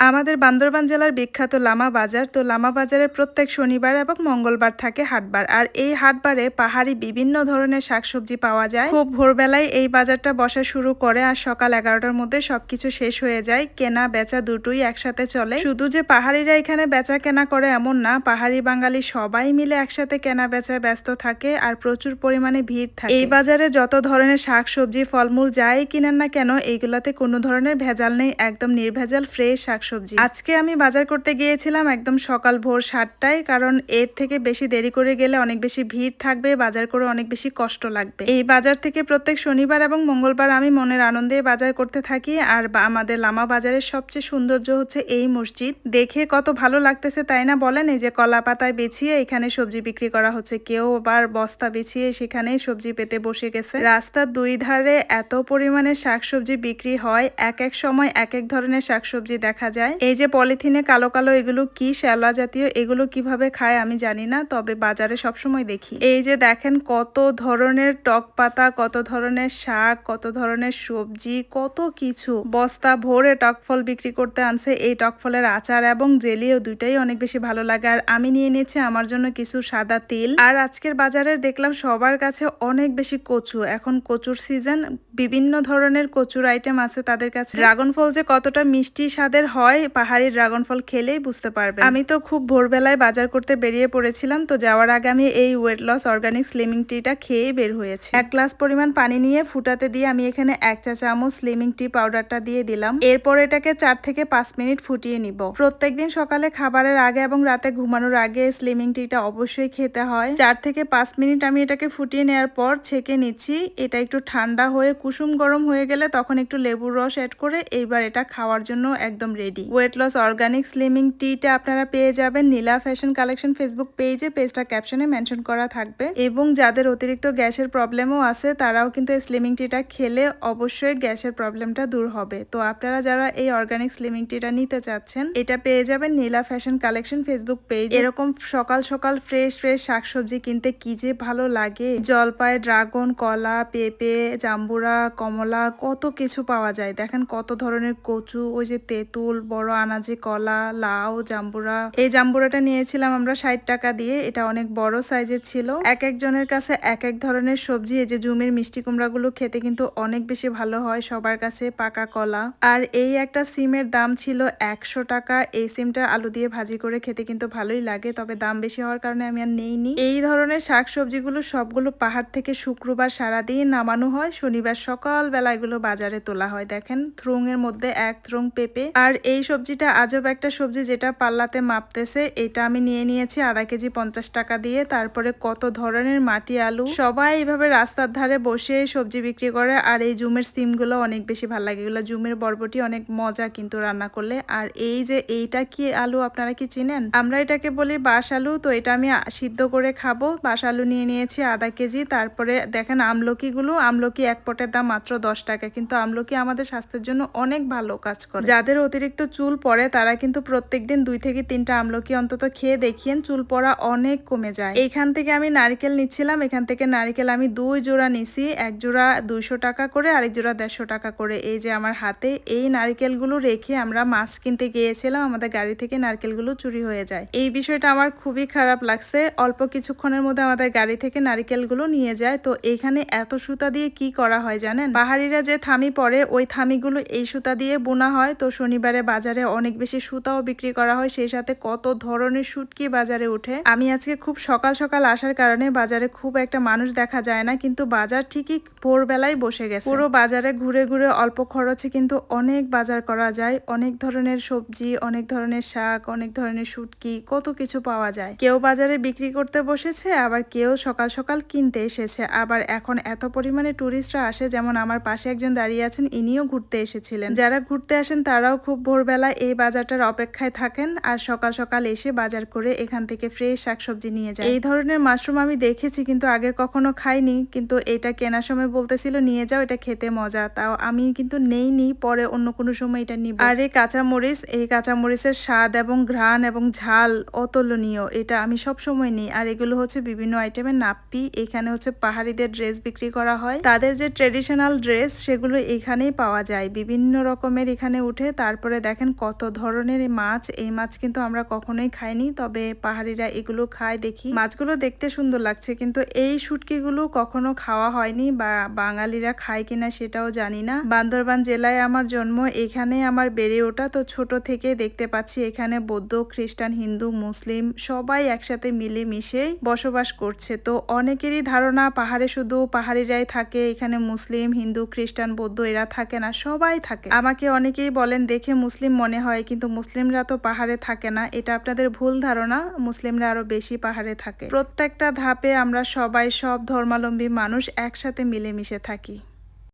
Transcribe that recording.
আমাদের বান্দরবান জেলার বিখ্যাত লামা বাজার। তো লামা বাজারে প্রত্যেক শনিবার এবং মঙ্গলবার থাকে হাটবার। আর এই হাটবারে পাহাড়ি বিভিন্ন ধরনের শাকসবজি পাওয়া যায়। খুব ভোরবেলায় এই বাজারটা বসা শুরু করে আর সকাল এগারোটার মধ্যে সবকিছু শেষ হয়ে যায়। কেনা, বেচা দুটোই একসাথে চলে। শুধু যে পাহাড়িরা এখানে বেচা কেনা করে এমন না, পাহাড়ি বাঙালি সবাই মিলে একসাথে কেনা বেচায় ব্যস্ত থাকে আর প্রচুর পরিমাণে ভিড় থাকে। এই বাজারে যত ধরনের শাকসবজি, ফলমূল যাই কিনেন না কেন, এইগুলাতে কোনো ধরনের ভেজাল নেই, একদম নির্ভেজাল, ফ্রেশ শাকসবজি। আজকে আমি বাজার করতে গিয়েছিলাম একদম সকাল ভোর সাতটায়, কারণ এর থেকে বেশি দেরি করে গেলে অনেক বেশি ভিড় থাকবে, বাজার করে অনেক বেশি কষ্ট লাগবে। এই বাজার থেকে প্রত্যেক শনিবার এবং মঙ্গলবার আমি মনের আনন্দে বাজার করতে থাকি, আর আমাদের লামা বাজারের সবচেয়ে সৌন্দর্য হচ্ছে এই মসজিদ। দেখে কত ভালো লাগতেছে, তাই না বলেন? এই যে কলা পাতায় বেছিয়ে এখানে সবজি বিক্রি করা হচ্ছে। কেউ আবার বস্তা বিছিয়ে সেখানে সবজি পেতে বসে গেছে। রাস্তার দুই ধারে এত পরিমাণে শাকসবজি বিক্রি হয়, এক এক সময় এক এক ধরনের শাকসবজি দেখা যায় এই যে পলিথিনে কালো কালো এগুলো কি শ্যাওলা জাতীয়, এগুলো কীভাবে খায় আমি জানি না, তবে বাজারে সবসময় দেখি। এই যে দেখেন কত ধরনের টক পাতা কত ধরনের শাক, কত ধরনের সবজি, কত কিছু। বস্তা ভরে টক ফল বিক্রি করতে আনছে এই টক ফলের আচার এবং জেলিও দুইটাই অনেক বেশি ভালো লাগে। আর আমি নিয়ে নিয়েছি আমার জন্য কিছু সাদা তিল। আর আজকের বাজারে দেখলাম সবার কাছে অনেক বেশি কচু। এখন কচুর সিজন বিভিন্ন ধরনের কচুর আইটেম আছে তাদের কাছে। ড্রাগন ফল যে কতটা মিষ্টি স্বাদের হয় পাহাড়ি ড্রাগন ফল খেলেই বুঝতে পারবে। আমি তো খুব ভোরবেলায় বাজার করতে বেরিয়ে পড়েছিলাম, তো যাওয়ার আগে আমি এই ওয়েট লস অর্গানিক স্লিমিং টিটা খেয়ে বের হয়েছে। এক গ্লাস পরিমাণ পানি নিয়ে ফুটাতে দিয়ে আমি এখানে এক চা চামচ স্লিমিং টি পাউডারটা দিয়ে দিলাম। এরপর এটাকে চার থেকে পাঁচ মিনিট ফুটিয়ে নিব। প্রত্যেকদিন সকালে খাবারের আগে এবং রাতে ঘুমানোর আগে স্লিমিং টিটা অবশ্যই খেতে হয়। চার থেকে পাঁচ মিনিট আমি এটাকে ফুটিয়ে নেওয়ার পর ছেঁকে নিচ্ছি। এটা একটু ঠান্ডা হয়ে, কুসুম গরম হয়ে গেলে তখন একটু লেবুর রস অ্যাড করে এইবার এটা খাওয়ার জন্য একদম ready weight loss organic slimming টিটা আপনারা পেয়ে যাবেন। নীলা ফ্যাশন কালেকশন ফেসবুক পেজে পেজটা ক্যাপশনে মেনশন করা থাকবে। এবং যাদের অতিরিক্ত গ্যাসের প্রবলেমও আছে, তারাও কিন্তু এই স্লিমিং টিটা খেলে অবশ্যই গ্যাসের প্রবলেমটা দূর হবে। তো আপনারা যারা এই অর্গানিক স্লিমিং টিটা নিতে চাচ্ছেন, এটা পেয়ে যাবেন Nila fashion collection Facebook page এরকম সকাল সকাল ফ্রেশ ফ্রেশ শাকসবজি কিনতে কি যে ভালো লাগে। জলপাই ড্রাগন কলা, পেঁপে, জাম্বুরা, কমলা, কত কিছু পাওয়া যায়। দেখেন কত ধরনের কচু, ওই যে তেঁতুল বড় আনাজে কলা, লাউ, জাম্বুরা। এই জাম্বুরাটা নিয়েছিলাম আমরা ষাট টাকা দিয়ে। এটা অনেক বড় সাইজের ছিল। এক একজনের কাছে এক এক ধরনের সবজি। এই যে জুমের মিষ্টি কুমড়া গুলো খেতে কিন্তু অনেক বেশি ভালো হয় সবার কাছে পাকা কলা। আর এই একটা সিমের দাম ছিল একশো টাকা। এই সিমটা আলু দিয়ে ভাজি করে খেতে কিন্তু ভালোই লাগে, তবে দাম বেশি হওয়ার কারণে আমি আর নেইনি। এই ধরনের শাক সবজিগুলো সবগুলো পাহাড় থেকে শুক্রবার সারাদিন নামানো হয়। শনিবার সকাল বেলা এগুলো বাজারে তোলা হয়, দেখেন। থ্রুং এর মধ্যে এক থ্রুং পেঁপে। আর এই সবজিটা আজব একটা সবজি যেটা পাল্লাতে মাপতেছে। এটা আমি নিয়ে নিয়েছি আধা কেজি পঞ্চাশ টাকা দিয়ে। তারপরে কত ধরনের মাটি, আলু। সবাই এইভাবে রাস্তার ধারে বসে সবজি বিক্রি করে। আর এই জুমের সিমগুলো অনেক বেশি ভালো লাগে। এগুলো জুমের বরবটি অনেক মজা কিন্তু রান্না করলে। আর এই যে এইটা কি আলু আপনারা কি চিনেন? আমরা এটাকে বলি বাস আলু। তো এটা আমি সিদ্ধ করে খাব। বাস আলু নিয়ে নিয়েছি আধা কেজি। তারপরে দেখেন আমলকিগুলো। আমলকি এক পটের দাম মাত্র দশ টাকা। কিন্তু আমলকি আমাদের স্বাস্থ্যের জন্য অনেক ভালো কাজ করে। যাদের অতিরিক্ত চুল পড়ে তারা কিন্তু প্রত্যেকদিন দুই থেকে তিনটা আমলকি অন্তত খেয়ে দেখিয়েন, চুল পড়া অনেক কমে যায়। এখান থেকে আমি নারকেল নিচ্ছিলাম, এখান থেকে নারকেল আমি দুই জোড়া নিছি, এক জোড়া দুইশো টাকা করে, আরেক জোড়া দেড়শো টাকা করে। এই যে আমার হাতে এই নারকেলগুলো রেখে আমরা মাছ কিনতে গিয়েছিলাম, আমাদের গাড়ি থেকে নারকেলগুলো চুরি হয়ে যায়। এই বিষয়টা আমার খুবই খারাপ লাগছে। অল্প কিছুক্ষণের মধ্যে আমাদের গাড়ি থেকে নারকেলগুলো নিয়ে যায়। তো এখানে এত সুতা দিয়ে কি করা হয় জানেন? পাহাড়িরা যে থামি পরে ওই থামিগুলো এই সুতা দিয়ে বোনা হয়। তো শনিবারে বাজারে অনেক বেশি সুতাও বিক্রি করা হয়, সেই সাথে কত ধরনের শুটকি বাজারে উঠে আমি আজকে খুব সকাল সকাল আসার কারণে বাজারে খুব একটা মানুষ দেখা যায় না, কিন্তু বাজার ঠিকই ভোরবেলায় বসে গেছে। পুরো বাজারে ঘুরে ঘুরে অল্প খরচে কিন্তু অনেক বাজার করা যায়, অনেক ধরনের সবজি, অনেক ধরনের শাক, অনেক ধরনের শুটকি কত কিছু পাওয়া যায়। কেউ বাজারে বিক্রি করতে বসেছে, আবার কেউ সকাল সকাল কিনতে এসেছে। আবার এখন এত পরিমাণে টুরিস্টরা আসে, যেমন আমার পাশে একজন দাঁড়িয়ে আছেন, ইনিও ঘুরতে এসেছিলেন। যারা ঘুরতে আসেন, তারাও খুব ভোরবেলা এই বাজারটার অপেক্ষায় থাকেন আর সকাল সকাল এসে বাজার করে এখান থেকে ফ্রেশ শাকসবজি নিয়ে যায়। এই ধরনের মাশরুম আমি দেখেছি কিন্তু আগে কখনো খাইনি, কিন্তু এটা কেনার সময় বলতেছিল, নিয়ে যাও, এটা খেতে মজা। তাও আমি কিন্তু নেইনি, পরে অন্য কোনো সময় এটা নিব। আর এই কাঁচামরিচ, এই কাঁচামরিচের স্বাদ এবং ঘ্রাণ এবং ঝাল অতুলনীয়, এটা আমি সব সময় নিই। আর এগুলো হচ্ছে বিভিন্ন আইটেমের নাপ্পি, এখানে হচ্ছে পাহাড়িদের ড্রেস বিক্রি করা হয়। তাদের যে ট্রেডিশনাল ড্রেস সেগুলো এখানেই পাওয়া যায়। বিভিন্ন রকমের এখানে উঠে, তারপরে দেখেন কত ধরনের মাছ। এই মাছ কিন্তু আমরা কখনোই খাইনি, তবে পাহাড়িরা এগুলো খায় দেখি। মাছগুলো দেখতে সুন্দর লাগছে, কিন্তু এই শুটকিগুলো কখনো খাওয়া হয়নি বা বাঙালিরা খায় কিনা সেটাও জানি না। বান্দরবান জেলায় আমার জন্ম, এখানে আমার বেড়ে ওঠা, তো ছোট থেকে দেখতে পাচ্ছি এখানে বৌদ্ধ, খ্রিস্টান, হিন্দু, মুসলিম সবাই একসাথে মিলে মিশে বসবাস করছে। তো অনেকেরই ধারণা পাহাড়ে শুধু পাহাড়িরাই থাকে, এখানে মুসলিম, হিন্দু, খ্রিস্টান, বৌদ্ধ এরা থাকে না, সবাই থাকে। আমাকে অনেকেই বলেন, দেখে মুসলিম মনে হয়, কিন্তু মুসলিমরা তো পাহাড়ে থাকে না। এটা আপনাদের ভুল ধারণা, মুসলিমরা আরও বেশি পাহাড়ে থাকে। প্রত্যেকটা ধাপে আমরা সবাই সব ধর্মালম্বী মানুষ একসাথে মিলেমিশে থাকি।